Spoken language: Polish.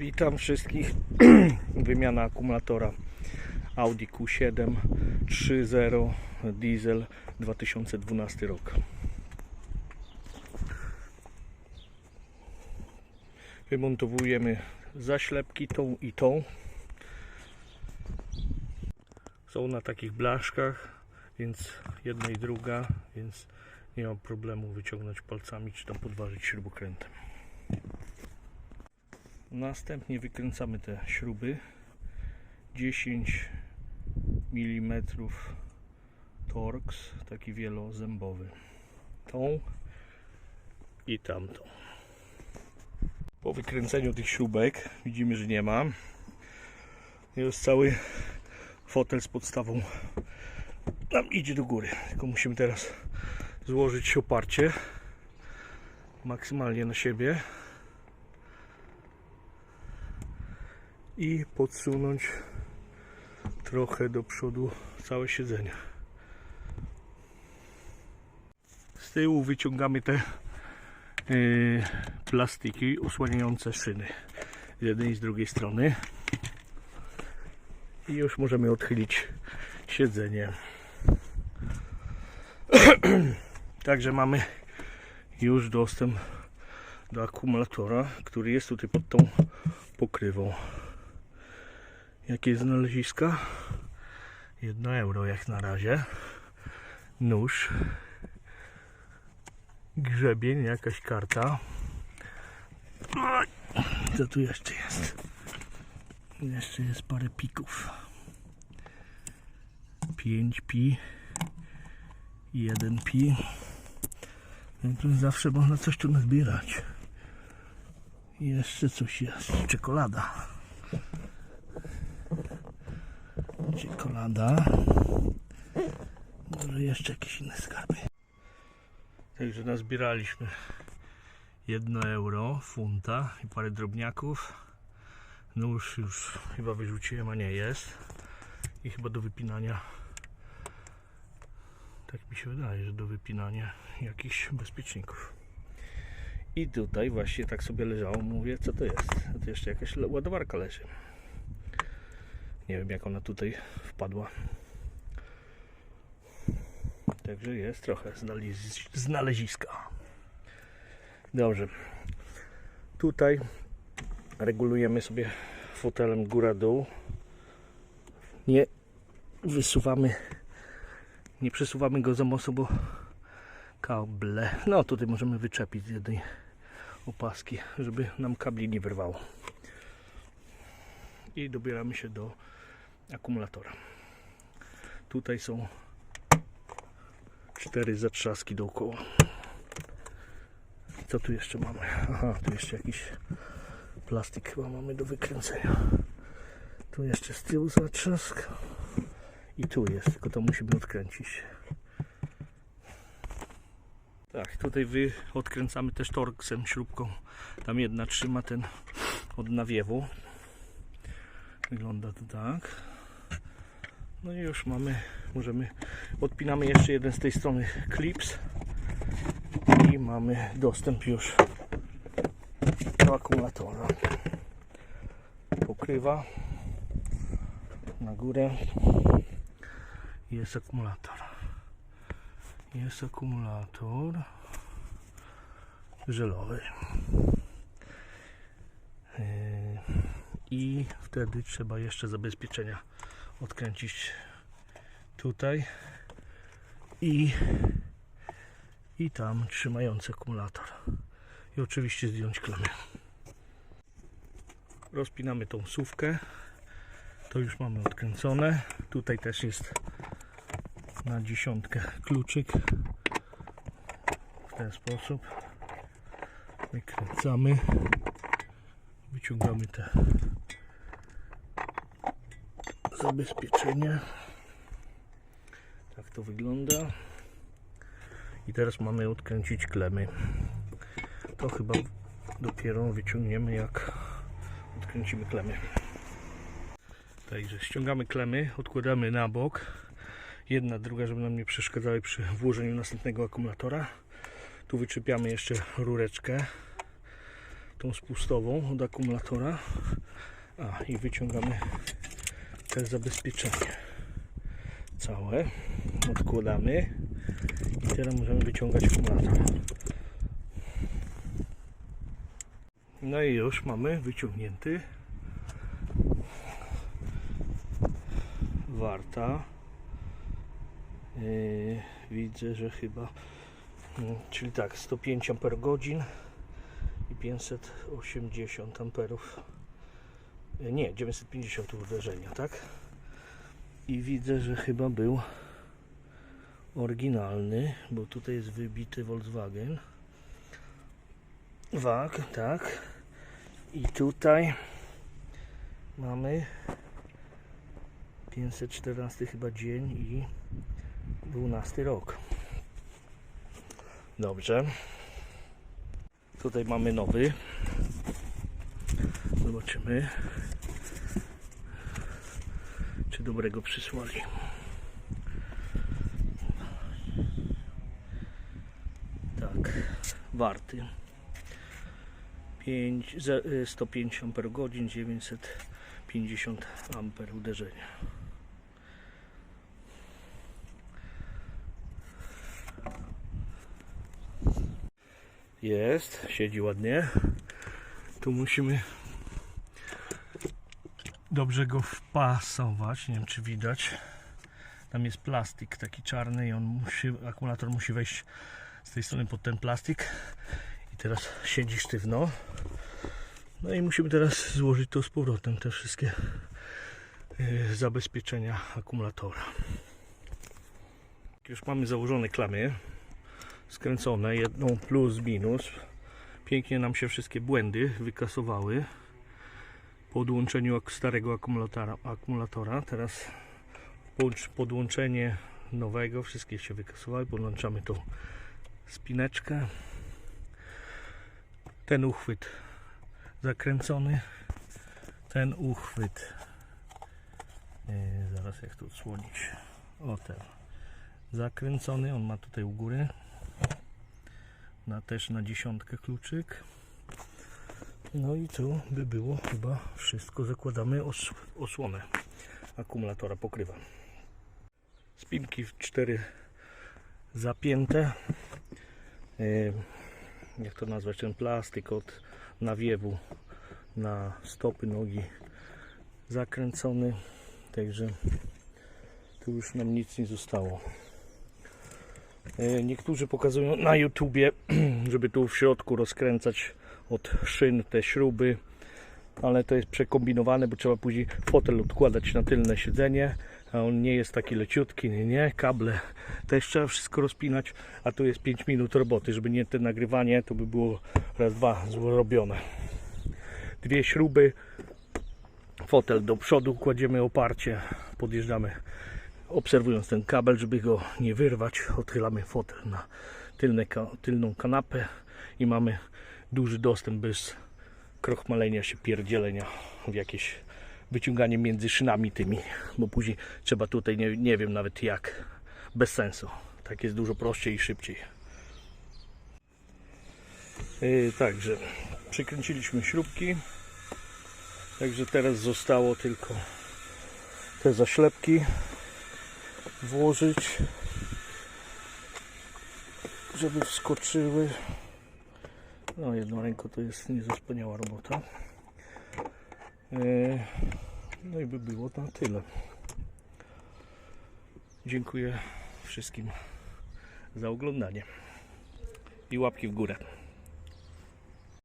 Witam wszystkich. Wymiana akumulatora Audi Q7 3.0 diesel 2012 rok. Wymontowujemy zaślepki tą i tą. Są na takich blaszkach, więc jedna i druga, więc nie ma problemu wyciągnąć palcami czy tam podważyć śrubokrętem. Następnie wykręcamy te śruby 10 mm Torx, taki wielozębowy. Tą i tamtą. Po wykręceniu tych śrubek widzimy, że nie ma. Już cały fotel z podstawą nam idzie do góry. Tylko musimy teraz złożyć oparcie maksymalnie na siebie. I podsunąć trochę do przodu całe siedzenie. Z tyłu wyciągamy te yy, plastiki osłaniające szyny z jednej i z drugiej strony i już możemy odchylić siedzenie. Także mamy już dostęp do akumulatora, który jest tutaj pod tą pokrywą. Jakie znaleziska? Jedno euro jak na razie. Nóż. Grzebień, jakaś karta. Co tu jeszcze jest? Jeszcze jest parę pików. 5 pi. 1 pi. To zawsze można coś tu nazbierać. Jeszcze coś jest. Czekolada. Czekolada. Może jeszcze jakieś inne skarby. Także nazbieraliśmy 1 euro, funta i parę drobniaków. Nóż już chyba wyrzuciłem, a nie jest. I chyba do wypinania. Tak mi się wydaje, że do wypinania jakichś bezpieczników. I tutaj właśnie tak sobie leżało, mówię, co to jest? To jeszcze jakaś ładowarka leży. Nie wiem, jak ona tutaj wpadła. Także jest trochę znalezisk- znaleziska. Dobrze. Tutaj regulujemy sobie fotelem góra-dół. Nie wysuwamy, nie przesuwamy go za mocno, bo kable. No tutaj możemy wyczepić z jednej opaski, żeby nam kabli nie wyrwało. I dobieramy się do akumulatora. Tutaj są cztery zatrzaski dookoła. Co tu jeszcze mamy? Aha, tu jeszcze jakiś plastik chyba mamy do wykręcenia. Tu jeszcze z tyłu zatrzask. I tu jest, tylko to musimy odkręcić. Tak, tutaj wy odkręcamy też torksem, śrubką. Tam jedna trzyma ten od nawiewu. Wygląda to tak. No i już mamy, możemy, odpinamy jeszcze jeden z tej strony klips i mamy dostęp już do akumulatora. Pokrywa na górę jest akumulator. Jest akumulator żelowy. Yy, I wtedy trzeba jeszcze zabezpieczenia odkręcić tutaj i, i tam trzymający akumulator. I oczywiście zdjąć klemy. Rozpinamy tą sówkę. To już mamy odkręcone. Tutaj też jest na dziesiątkę kluczyk w ten sposób wykręcamy wyciągamy te zabezpieczenia tak to wygląda i teraz mamy odkręcić klemy to chyba dopiero wyciągniemy jak odkręcimy klemy także ściągamy klemy odkładamy na bok jedna, druga, żeby nam nie przeszkadzały przy włożeniu następnego akumulatora. Tu wyczepiamy jeszcze rureczkę. tą spustową od akumulatora. A i wyciągamy też zabezpieczenie całe. Odkładamy i teraz możemy wyciągać akumulator. No i już mamy wyciągnięty. Warta. Yy, widzę, że chyba, mm, czyli tak, 105 Ah i 580 amperów. Nie, 950 uderzenia, tak? I widzę, że chyba był oryginalny, bo tutaj jest wybity Volkswagen. Wag, tak. I tutaj mamy 514 chyba dzień i 12 rok. Dobrze. Tutaj mamy nowy. Zobaczymy, czy dobrego przysłali. Tak, warty. 5, ze- y, 105 Ah, 950 amper uderzenia. Jest, siedzi ładnie. Tu musimy dobrze go wpasować. Nie wiem, czy widać. Tam jest plastik taki czarny i on musi, akumulator musi wejść z tej strony pod ten plastik. I teraz siedzi sztywno. No i musimy teraz złożyć to z powrotem, te wszystkie y, zabezpieczenia akumulatora. Już mamy założone klamy skręcone, jedną plus, minus. Pięknie nam się wszystkie błędy wykasowały po podłączeniu ak- starego akumulatora. akumulatora. Teraz podłączenie nowego, wszystkie się wykasowały. Podłączamy tą spineczkę. Ten uchwyt zakręcony. Ten uchwyt. e, zaraz jak to odsłonić. O ten. Zakręcony, on ma tutaj u góry na też na dziesiątkę kluczyk. No i tu by było chyba wszystko. Zakładamy os osłonę akumulatora pokrywa. Spinki w cztery zapięte. Jak to nazwać? Ten plastik od nawiewu na stopy nogi zakręcony. Także tu już nam nic nie zostało. E, Niektórzy pokazują na YouTubie, żeby tu w środku rozkręcać od szyn te śruby, ale to jest przekombinowane, bo trzeba później fotel odkładać na tylne siedzenie, a on nie jest taki leciutki, nie, nie, kable też trzeba wszystko rozpinać, a tu jest 5 minut roboty, żeby nie te nagrywanie, to by było raz, dwa zrobione. Dwie śruby, fotel do przodu, kładziemy oparcie, podjeżdżamy obserwując ten kabel, żeby go nie wyrwać, odchylamy fotel na tylne, tylną kanapę i mamy duży dostęp bez krochmalenia się, pierdzielenia w jakieś wyciąganie między szynami tymi, bo później trzeba tutaj, nie, nie wiem nawet jak, bez sensu. Tak jest dużo prościej i szybciej. Yy, także przykręciliśmy śrubki, także teraz zostało tylko te zaślepki włożyć, żeby wskoczyły. No, jedną ręką to jest niezapomniała robota. E, No i by było na tyle. Dziękuję wszystkim za oglądanie i łapki w górę.